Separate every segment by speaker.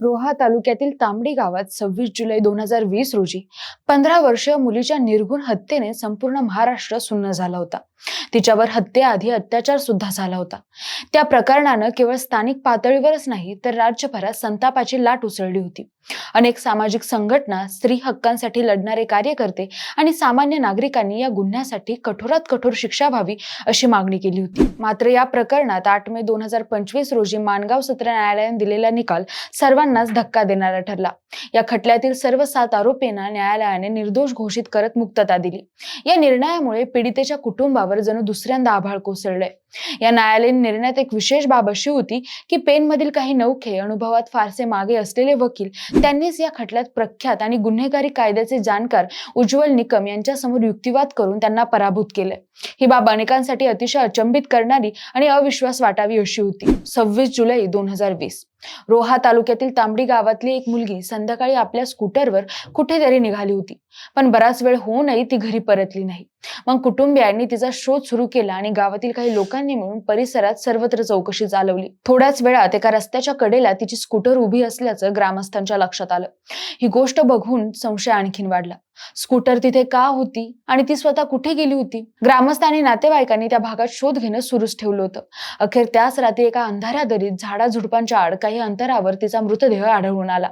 Speaker 1: रोहा तालुक्यातील तांबडी गावात सव्वीस जुलै दोन हजार वीस रोजी पंधरा वर्षीय मुलीच्या निर्गुण हत्येने संपूर्ण महाराष्ट्र सुन्न झाला होता. तिच्यावर हत्येआधी अत्याचार सुद्धा झाला होता. त्या प्रकरणानं केवळ स्थानिक पातळीवरच नाही तर राज्यभरात संतापाची लाट उसळली होती. अनेक सामाजिक संघटना स्त्री हक्कांसाठी लढणारे कार्यकर्ते आणि सामान्य नागरिकांनी या गुन्ह्यासाठी कठोरात कठोर शिक्षा व्हावी अशी मागणी केली होती. मात्र या प्रकरणात आठ मे दोन हजार पंचवीस रोजी माणगाव सत्र न्यायालयाने दिलेला निकाल सर्वांनाच धक्का देणारा ठरला. या खटल्यातील सर्व सात आरोपींना न्यायालयाने निर्दोष घोषित करत मुक्तता दिली. या निर्णयामुळे पीडितेच्या कुटुंबावर जणू दुसऱ्यांदा आभाळ कोसळले या न्यायालयीन निर्णयात एक विशेष बाब अशी होती की पेनमधील काही नौखे अनुभवात फारसे मागे असलेले वकील त्यांनीच या खटल्यात प्रख्यात आणि गुन्हेगारी कायद्याचे जाणकार उज्ज्वल निकम यांच्यासमोर युक्तिवाद करून त्यांना पराभूत केले. ही बाब अनेकांसाठी अतिशय अचंबित करणारी आणि अविश्वास वाटावी अशी होती. सव्वीस जुलै दोन हजार वीस. रोहा तालुक्यातील तांबडी गावातली एक मुलगी संध्याकाळी आपल्या स्कूटरवर कुठेतरी निघाली होती. पण बराच वेळ होऊनही ती घरी परतली नाही. मग कुटुंबियांनी तिचा शोध सुरू केला आणि गावातील काही लोकांनी मिळून परिसरात सर्वत्र चौकशी चालवली. थोड्याच वेळात एका रस्त्याच्या कडेला तिची स्कूटर उभी असल्याचं ग्रामस्थांच्या लक्षात आलं. ही गोष्ट बघून संशय आणखीन वाढला. स्कूटर तिथे का होती आणि ती स्वतः कुठे गेली होती? ग्रामस्थ आणि नातेवाईकांनी त्या भागात शोध घेणं सुरूच ठेवलं होतं. अखेर त्याच रात्री एका अंधाऱ्या दरीत झाडाझुडपांच्या आड काही अंतरावर तिचा मृतदेह आढळून आला.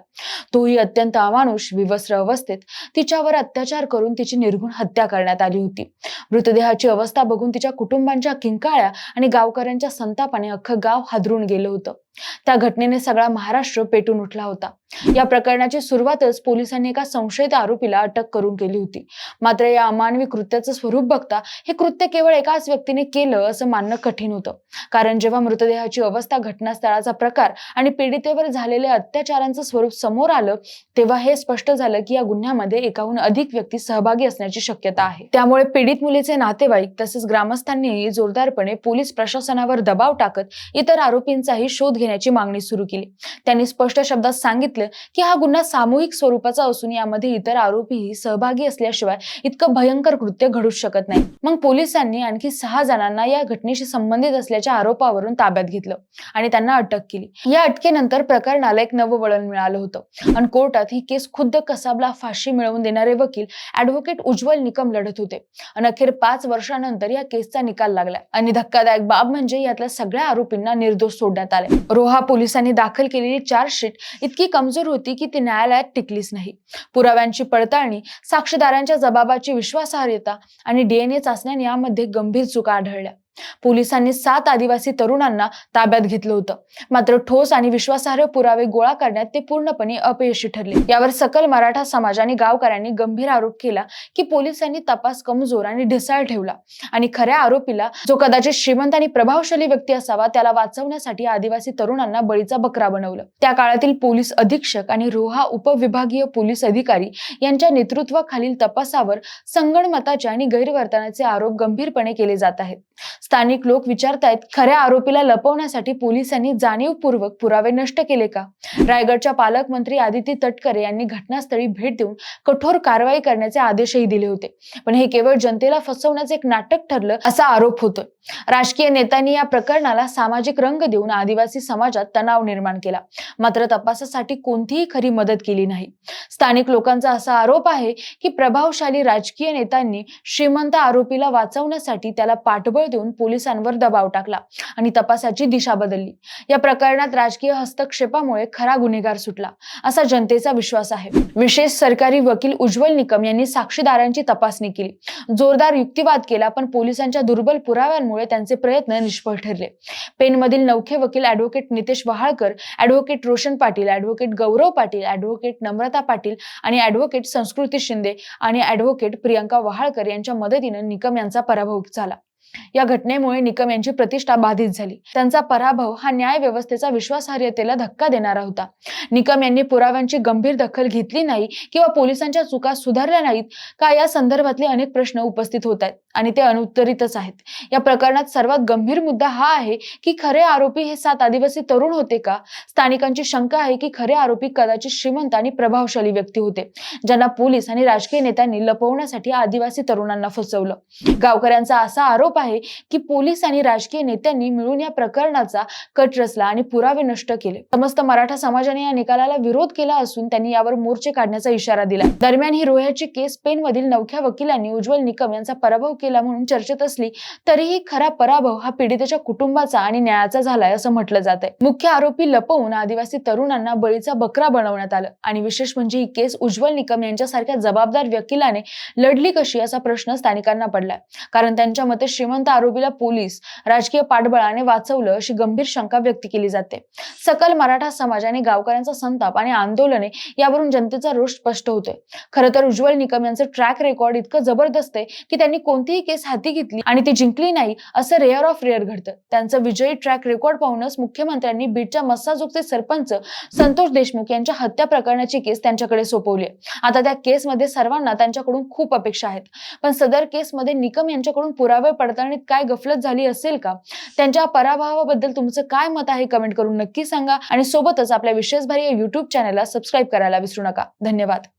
Speaker 1: तोही अत्यंत अमानुष विवस्त्र अवस्थेत तिच्यावर अत्याचार करून तिची निर्गुण हत्या करण्यात आली होती. मृतदेहाची अवस्था बघून तिच्या कुटुंबांच्या किंकाळ्या आणि गावकऱ्यांच्या संतापाने अख्खं गाव हादरून गेलं होतं. त्या घटनेने सगळा महाराष्ट्र पेटून उठला होता. या प्रकरणाची सुरुवातच पोलिसांनी एका संशयित आरोपीला अटक करून केली होती. मात्र या अमानवी कृत्याचं स्वरूप बघता हे कृत्य केवळ एकाच व्यक्तीने केलं असं मानणं कठीण होतं. कारण जेव्हा मृतदेहाची अवस्था घटनास्थळाचा प्रकार आणि पीडितेवर झालेल्या अत्याचारांचं स्वरूप समोर आलं तेव्हा हे स्पष्ट झालं की या गुन्ह्यामध्ये एकाहून अधिक व्यक्ती सहभागी असण्याची शक्यता आहे. त्यामुळे पीडित मुलीचे नातेवाईक तसेच ग्रामस्थांनीही जोरदारपणे पोलीस प्रशासनावर दबाव टाकत इतर आरोपींचाही शोध घेण्याची मागणी सुरू केली. त्यांनी स्पष्ट शब्दात सांगितलं की हा गुन्हा सामूहिक स्वरूपाचा असून यामध्ये इतर आरोपीही सहभागी असल्याशिवाय इतकं भयंकर कृत्य घडू शकत नाही. मग पोलिसांनी आणखी सहा जणांना या घटनेशी संबंधित असल्याच्या आरोपावरून ताब्यात घेतलं आणि त्यांना अटक केली. या अटकेनंतर प्रकरणाला एक नवं वळण मिळालं होतं. आणि कोर्टात ही केस खुद्द कसाबला फाशी मिळवून देणारे वकील ऍडव्होकेट उज्ज्वल निकम लढत होते. आणि अखेर पाच वर्षानंतर या केसचा निकाल लागला. आणि धक्कादायक बाब म्हणजे यातल्या सगळ्या आरोपींना निर्दोष सोडण्यात आले. रोहा पोलिसांनी दाखल केलेली चार्जशीट इतकी कमजोर होती की ती न्यायालयात टिकलीच नाही. पुराव्यांची पडताळणी साक्षीदारांच्या जबाबाची विश्वासार्हता आणि डीएनए चाचण्या यामध्ये गंभीर चुका आढळल्या. पोलिसांनी सात आदिवासी तरुणांना ताब्यात घेतलं होतं. मात्र ठोस आणि विश्वासार्ह पुरावे गोळा करण्यात ते पूर्णपणे अपयशी ठरले. यावर सकल मराठा समाज आणि गावकऱ्यांनी गंभीर आरोप केला की पोलिसांनी तपास कमजोर आणि ढिसाळ ठेवला आणि खऱ्या आरोपीला जो कदाचित श्रीमंत आणि प्रभावशाली व्यक्ती असावा त्याला वाचवण्यासाठी आदिवासी तरुणांना बळीचा बकरा बनवलं. त्या काळातील पोलीस अधीक्षक आणि रोहा उपविभागीय पोलीस अधिकारी यांच्या नेतृत्वाखालील तपासावर संगणमताचे आणि गैरवर्तनाचे आरोप गंभीरपणे केले जात आहेत. स्थानिक लोक विचारतायत खऱ्या आरोपीला लपवण्यासाठी पोलिसांनी जाणीवपूर्वक पुरावे नष्ट केले का? रायगडच्या पालकमंत्री आदिती तटकरे यांनी घटनास्थळी भेट देऊन कठोर कारवाई करण्याचे आदेशही दिले होते. पण हे केवळ जनतेला फसवण्याचे एक नाटक ठरलं असा आरोप होतोय. राजकीय नेत्यांनी या प्रकरणाला सामाजिक रंग देऊन आदिवासी समाजात तणाव निर्माण केला. मात्र तपासासाठी कोणतीही खरी मदत केली नाही. स्थानिक लोकांचा असा आरोप आहे की प्रभावशाली राजकीय नेत्यांनी श्रीमंत आरोपीला वाचवण्यासाठी त्याला पाठबळ देऊन पोलिसांवर दबाव टाकला आणि तपासाची दिशा बदलली. या प्रकरणात राजकीय हस्तक्षेपामुळे खरा गुन्हेगार सुटला असा जनतेचा विश्वास आहे. विशेष सरकारी वकील उज्ज्वल निकम यांनी साक्षीदारांची तपासणी केली. जोरदार युक्तिवाद केला पण पोलिसांच्या दुर्बल पुराव्यांमुळे त्यांचे प्रयत्न निष्फळ ठरले. पेनमधील नौखे वकील advocate Nitesh Wahalkar advocate Roshan Patil advocate Gaurav Patil advocate Namrata Patil आणि ऍडव्होकेट संस्कृती शिंदे आणि ऍडव्होकेट प्रियंका वहाळकर यांच्या मदतीनं निकम यांचा पराभव झाला. या घटनेमुळे निकम यांची प्रतिष्ठा बाधित झाली. त्यांचा पराभव हा न्याय व्यवस्थेचा विश्वासार्हतेला धक्का देणारा होता. निकम यांनी पुराव्यांची गंभीर दखल घेतली नाही किंवा पोलिसांच्या चुका सुधारल्या नाहीत का या संदर्भातले अनेक प्रश्न उपस्थित होत आहेत. आणि ते अनुत्तरितच आहेत. या प्रकरणात सर्वात गंभीर मुद्दा हा आहे की खरे आरोपी हे सात आदिवासी तरुण होते का? स्थानिकांची शंका आहे की खरे आरोपी कदाचित श्रीमंत आणि प्रभावशाली व्यक्ती होते ज्यांना पोलीस आणि राजकीय नेत्यांनी लपवण्यासाठी आदिवासी तरुणांना फसवलं. गावकऱ्यांचा असा आरोप आहे की पोलीस आणि राजकीय नेत्यांनी मिळून या प्रकरणाचा कट रचला आणि पुरावे नष्ट केले. समस्त मराठा समाजाने या निकालाला विरोध केला असून त्यांनी यावर मोर्चे काढण्याचा इशारा दिला. दरम्यान ही रोह्याची केस स्पेन मधील नवख्या वकिलांनी उज्ज्वल निकम यांचा पराभव केला. केला म्हणून चर्चेत असली तरीही खरा पराभव हा पीडितेच्या कुटुंबाचा आणि न्यायाचा झालाय असं म्हटलं जात आहे मुख्य आरोपी लपवून आदिवासी तरुणांना बळीचा बकरा बनवण्यात आलं आणि विशेष म्हणजे ही केस उज्ज्वल निकम यांच्यासारख्या जबाबदार वकिलाने लढली कशी असा प्रश्न स्थानिकांना पडलाय. कारण त्यांच्या मते श्रीमंत आरोपीला पोलीस राजकीय पाठबळाने वाचवलं अशी गंभीर शंका व्यक्त केली जाते. सकल मराठा समाज आणि गावकऱ्यांचा संताप आणि आंदोलने यावरून जनतेचा रोष स्पष्ट होतोय. खरं तर उज्ज्वल निकम यांचं ट्रॅक रेकॉर्ड इतकं जबरदस्त आहे की त्यांनी कोणतीही केस हाती घेतली आणि ती जिंकली नाही असं रेअर ऑफ रेअर घडतं. त्यांचं विजयी ट्रॅक रेकॉर्ड पाहूनच मुख्यमंत्र्यांनी बीडच्या मस्साजोगचे सरपंच संतोष देशमुख यांच्या हत्या प्रकरणाची केस त्यांच्याकडे सोपवली आता त्या केसमध्ये सर्वांना त्यांच्याकडून खूप अपेक्षा आहेत. पण सदर केसमध्ये निकम यांच्याकडून पुरावे पडताळणीत काय गफलत झाली असेल का? त्यांच्या पराभवाबद्दल तुमचं काय मत आहे कमेंट करून नक्की सांगा. आणि सोबतच आपल्या विशेष भारी या युट्यूब चॅनलला सबस्क्राईब करायला विसरू नका. धन्यवाद.